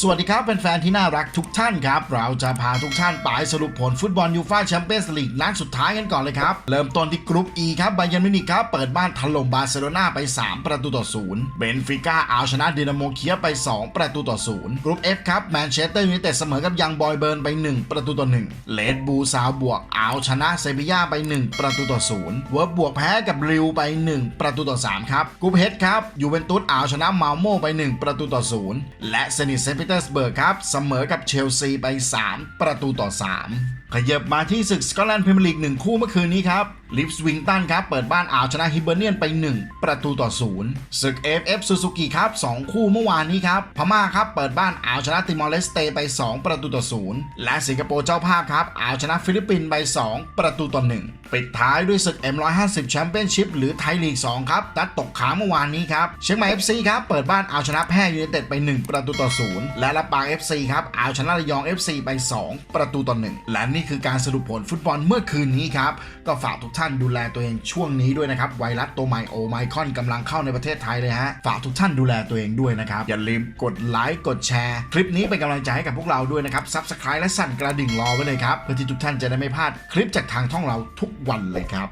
สวัสดีครับเป็นแฟนๆที่น่ารักทุกท่านครับ เราจะพาทุกท่านไปสรุปผลฟุตบอลยูฟ่าแชมเปี้ยนส์ลีกนัดสุดท้ายกันก่อนเลยครับ เริ่มต้นที่กรุ๊ป E ครับบาเยร์นมิวนิกครับเปิดบ้านถล่มบาร์เซโลนาไป 3 ประตูต่อศูนย์เบนฟิก้าเอาชนะดินาโมเคียไป 2 ประตูต่อศูนย์กรุ๊ป F ครับแมนเชสเตอร์ยูไนเต็ดเสมอกับยังบอยเบิร์นไป 1 ประตูต่อ1เลดบูซาวบวกเอาชนะเซบีย่าไป 1 ประตูต่อศูนย์เวิร์บบวกแพ้กับริวไป 1 ประตูต่อ3ครับกรุ๊ป H ครับยูเวนตุสเอาชนะมาโมไป 1 ประตูต่อศูนย์และเซนิตเซนปีเตอร์สเบิร์กครับเสมอกับเชลซีไป 3 ประตูต่อ 3 ขยับมาที่ศึกสกอตแลนด์พรีเมียร์ลีกหนึ่งคู่เมื่อคืนนี้ครับลิฟส์วิงตันครับ เปิดบ้านเอาชนะฮิเบอร์เนียนไป 1 ประตูต่อศูนย์ศึก AFF ซูซูกิครับ 2 คู่เมื่อวานนี้ครับ พม่าครับ เปิดบ้านเอาชนะติมอร์เลสเตไป 2 ประตูต่อศูนย์และสิงคโปร์เจ้าภาพครับเอาชนะฟิลิปปินส์ไป 2 ประตูต่อ1ปิดท้ายด้วยศึก M150 แชมเปี้ยนชิพหรือไทยลีก 2 ครับนัดตกค้าเมื่อวานนี้ครับ เชียงใหม่ FC ครับ เปิดบ้านเอาชนะแพร่ยูไนเต็ดไป 1 ประตูต่อศูนย์และลำปาง FC ครับเอาชนะระยอง FC ไป 2 ประตูต่อ1และนี่คือการสรุปผลฟุตบอลเมื่อคืนนี้ครับ ก็ฝากทุกท่านดูแลตัวเองช่วงนี้ด้วยนะครับ ไวรัสตัวใหม่โอไมคอนกำลังเข้าในประเทศไทยเลยฮะ ฝากทุกท่านดูแลตัวเองด้วยนะครับ อย่าลืมกดไลค์กดแชร์ คลิปนี้เป็นกำลังใจให้กับพวกเราด้วยนะครับซับสไครต์และสั่นกระดิ่งรอไว้เลยครับเพื่อที่ทุกท่านจะได้ไม่พลาดคลิปจากทางท่องเราทุกวันเลยครับ